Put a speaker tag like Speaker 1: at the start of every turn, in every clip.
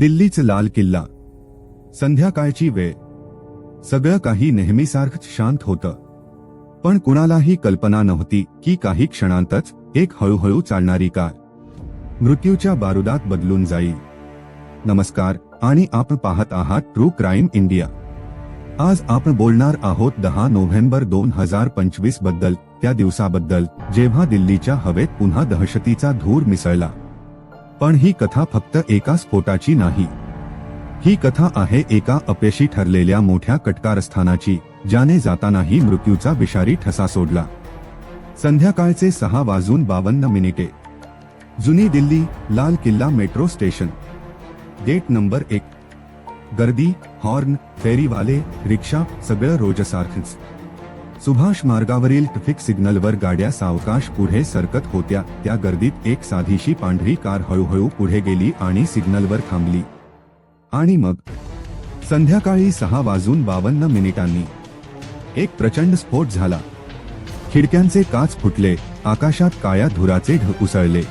Speaker 1: दिल्लीच लाल किल्ला. संध्याकाळची वेळ. सगळं काही नेहमीसारखंच शांत होतं. पण कुणालाही कल्पना नव्हती की काही क्षणांतच एक हळूहळू चालणारी कार. मृत्यूच्या बारुदात बदलून जाईल. नमस्कार आणि आपण पाहत आहात ट्रू क्राईम इंडिया. आज आपण बोलणार आहोत दहा नोव्हेंबर दोन हजार पंचवीसबद्दल त्या दिवसाबद्दल जेव्हा दिल्लीच्या हवेत पुन्हा दहशतीचा धूर मिसळला. पण ही कथा फक्त एका स्फोटाची नाही. ही कथा आहे एका अपयशी ठरलेल्या मोठ्या कटकारस्थानाची ज्याने जातानाही मृत्यूचा विषारी ठसा सोडला. संध्याकाळचे सहा वाजून बावन्न मिनिटे. जुनी दिल्ली लाल किल्ला मेट्रो स्टेशन. गेट नंबर एक. गर्दी हॉर्न फेरीवाले रिक्षा सगळं रोजसारखंच. सुभाष मार्गावरील ट्रॅफिक सिग्नलवर गाड्या सावकाश पुढे सरकत होत्या. त्या गर्दीत एक साधीशी पांढरी कार हळूहळू पुढे गेली आणि सिग्नलवर थांबली. आणि मग? संध्याकाळी सहा वाजून बावन्न मिनिटांनी. एक प्रचंड स्फोट झाला. खिडक्यांचे काच फुटले. आकाशात काळ्या धुराचे ढग उसळले.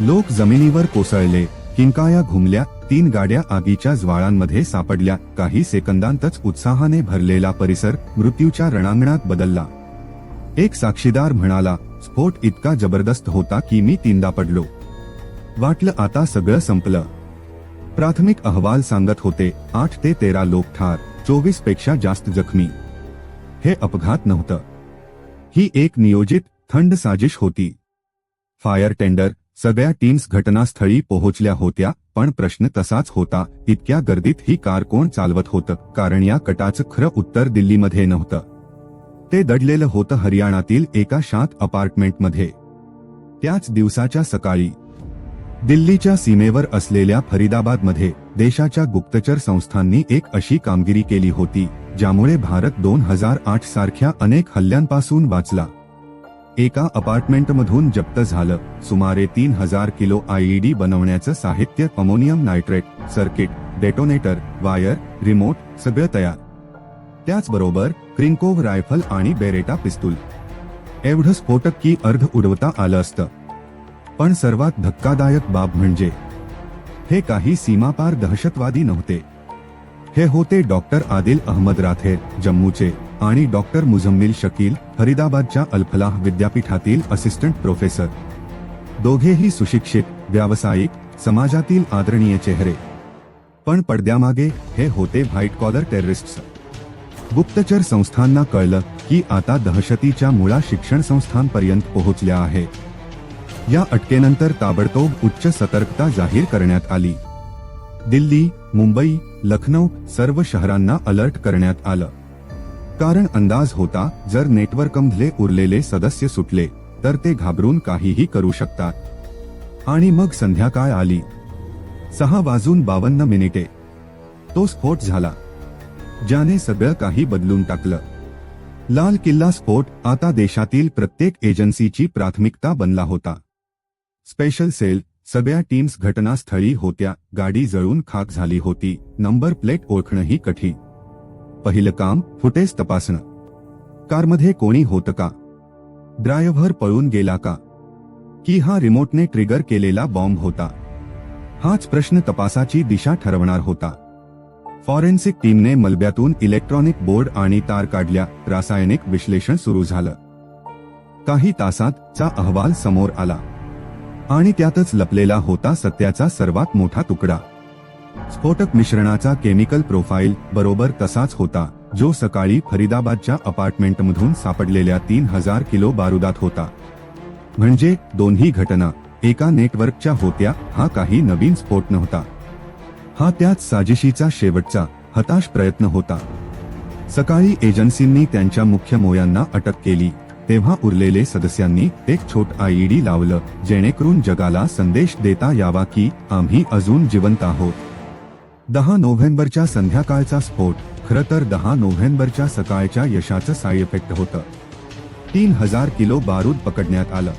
Speaker 1: लोक जमिनीवर कोसळले. किंकाया घुमल्या. तीन गाड्या आगीच्या ज्वाळांमध्ये सापडल्या. काही सेकंदांतच उत्साहाने भरलेला परिसर मृत्यूच्या रणांगणात बदलला. एक साक्षीदार म्हणाला स्फोट इतका जबरदस्त होता की मी तीनदा पडलो. वाटलं आता सगळं संपलं. प्राथमिक अहवाल सांगत होते आठ ते तेरा लोक ठार चोवीसपेक्षा जास्त जखमी. हे अपघात नव्हतं. ही एक नियोजित थंड साजिश होती. फायर टेंडर सगळ्या टीम्स घटनास्थळी पोहोचल्या होत्या पण प्रश्न तसाच होता इतक्या गर्दीत ही कार कोण चालवत होतं कारण या कटाचं खरं उत्तर दिल्लीमध्ये नव्हतं. ते दडलेलं होतं हरियाणातील एका शांत अपार्टमेंटमध्ये. त्याच दिवसाच्या सकाळी दिल्लीच्या सीमेवर असलेल्या फरीदाबादमध्ये देशाच्या गुप्तचर संस्थांनी एक अशी कामगिरी केली होती ज्यामुळे भारत दोन हजार आठ सारख्या अनेक हल्ल्यांपासून वाचला. एका अपार्टमेंटमधून जप्त झालं. सुमारे तीन हजार किलो आयईडी बनवण्याचं साहित्य ammonium nitrate circuit detonator wire remote सगळं तयार. त्याचबरोबर क्रिंकोव रायफल आणि बेरेटा पिस्तूल. एवढं स्फोटक की अर्ध उडवता आलं असतं. पण सर्वात धक्कादायक बाब म्हणजे हे काही सीमापार दहशतवादी नव्हते. हे होते डॉक्टर आदिल अहमद राथेर जम्मूचे. आणि डॉक्टर मुझम्मिल शकील फरीदाबादच्या अल्फलाह विद्यापीठातील असिस्टंट प्रोफेसर. दोघेही सुशिक्षित व्यावसायिक समाजातील आदरणीय चेहरे. पण पडद्यामागे हे होते व्हाईट कॉलर टेररिस्ट गुप्तचर संस्थांना कळलं की आता दहशतीच्या मुळा शिक्षण संस्थांपर्यंत पोहोचल्या आहेत या अटकेनंतर ताबडतोब उच्च सतर्कता जाहीर करण्यात आली. दिल्ली मुंबई लखनौ सर्व शहरांना अलर्ट करण्यात आलं. कारण अंदाज होता जर नेटवर्कमधले उरलेले सदस्य सुटले तर ते घाबरून काहीही करू शकतात. आणि मग संध्याकाळ आली? सहा वाजून बावन्न मिनिटे. तो स्फोट झाला. ज्याने सगळं काही बदलून टाकलं. लाल किल्ला स्फोट आता देशातील प्रत्येक एजन्सीची प्राथमिकता बनला होता. स्पेशल सेल सगळ्या टीम्स घटनास्थळी होत्या गाडी जळून खाक झाली होती नंबर प्लेट ओळखणंही कठीण. पहिलं काम फुटेज तपासणं. कारमध्ये कोणी होतं का? ड्रायव्हर पळून गेला का? की हा रिमोटने ट्रिगर केलेला बॉम्ब होता? हाच प्रश्न तपासाची दिशा ठरवणार होता. फॉरेन्सिक टीमने मलब्यातून इलेक्ट्रॉनिक बोर्ड आणि तार काढल्या रासायनिक विश्लेषण सुरू झालं. काही तासात चा अहवाल समोर आला. आणि त्यातच लपलेला होता सत्याचा सर्वात मोठा तुकडा. स्फोटक मिश्रणाचा केमिकल प्रोफाईल बरोबर तसाच होता जो सकाळी फरीदाबादच्या अपार्टमेंटमधून सापडलेल्या तीन हजार किलो बारुदात होता. म्हणजे दोन्ही घटना एका नेटवर्कच्या होत्या हा काही नवीन स्फोट नव्हता. हा त्याच साजिशीचा शेवटचा हताश प्रयत्न होता. सकाळी एजन्सींनी त्यांच्या मुख्य मोयांना अटक केली तेव्हा उरलेले सदस्यांनी एक छोट आयईडी लावलं जेणेकरून जगाला संदेश देता यावा की आम्ही अजून जिवंत आहोत. दहा नोव्हेंबरच्या संध्याकाळचा स्फोट. खरं तर दहा नोव्हेंबरच्या सकाळच्या यशाचं साय इफेक्ट होतं. तीन हजार किलो बारूद पकडण्यात आलं.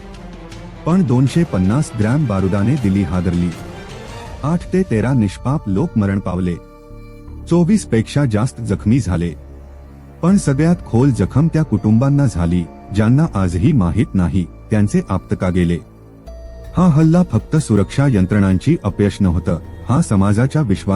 Speaker 1: पण दोनशे पन्नास ग्रॅम बारुदाने दिली हादरली. आठ ते तेरा निष्पाप लोक मरण पावले. चोवीसपेक्षा जास्त जखमी झाले. पण सगळ्यात खोल जखम त्या कुटुंबांना झाली ज्यांना आजही माहीत नाही त्यांचे आप्तका गेले. हा हल्ला फक्त सुरक्षा यंत्रणांची अपयश नव्हतं हा समाजाच्या विश्वास